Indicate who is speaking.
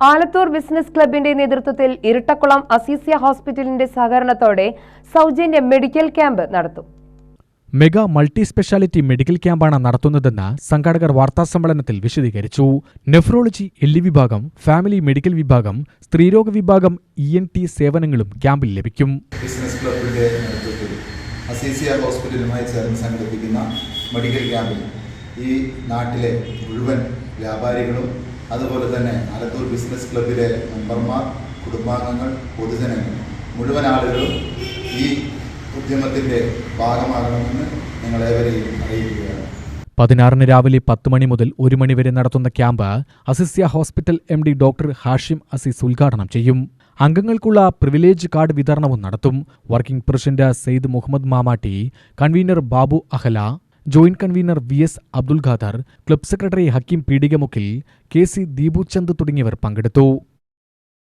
Speaker 1: Alathur business ക്ലബിന്റെ നേതൃത്വത്തിൽ ഇരട്ടക്കുളം അസീസിയ ഹോസ്പിറ്റലിന്റെ സഹകരണത്തോടെ സൗജന്യ മെഡിക്കൽ ക്യാമ്പ് നടത്തും.
Speaker 2: മെഗാ മൾട്ടി സ്പെഷ്യാലിറ്റി മെഡിക്കൽ ക്യാമ്പാണ് നടത്തുന്നതെന്ന് സംഘാടകർ വാർത്താസമ്മേളനത്തിൽ വിശദീകരിച്ചു. നെഫ്രോളജി എല്ലി വിഭാഗം ഫാമിലി മെഡിക്കൽ വിഭാഗം സ്ത്രീരോഗ വിഭാഗം ഇ എൻ ടി സേവനങ്ങളും ക്യാമ്പിൽ ലഭിക്കും.
Speaker 3: ബിസിനസ് ക്ലബിന്റെ നേതൃത്വത്തിൽ അസീസിയ ഹോസ്പിറ്റലുമായി ചേർന്ന് സംഘടിപ്പിക്കുന്ന മെഡിക്കൽ ക്യാമ്പിൽ ഈ നാട്ടിലെ മുഴുവൻ വ്യാപാരികളും അതുപോലെ തന്നെ ആലത്തൂർ ബിസിനസ് ക്ലബിലെ മെമ്പർമാർ കുടുംബാംഗങ്ങൾ പൊതുജനങ്ങൾ മുഴുവൻ ആളുകളും ഈ ഉദ്യമത്തിന്റെ ഭാഗമാകണമെന്ന് നിങ്ങളേവരെയും അറിയിക്കുകയാണ്.
Speaker 2: പതിനാറിന് രാവിലെ പത്ത് മണി മുതൽ ഒരു മണി വരെ നടത്തുന്ന camp Azeezia hospital M D doctor Hashim Azeez ഉദ്ഘാടനം ചെയ്യും. അംഗങ്ങൾക്കുള്ള പ്രിവിലേജ് കാർഡ് വിതരണവും നടത്തും. Working president Syed Muhammad Mamatti convener Babu Ahala joint convener V S Abdul Khader club secretary Hakeem പീഡികമുക്കിൽ K C Deepuchand തുടങ്ങിയവർ പങ്കെടുത്തു.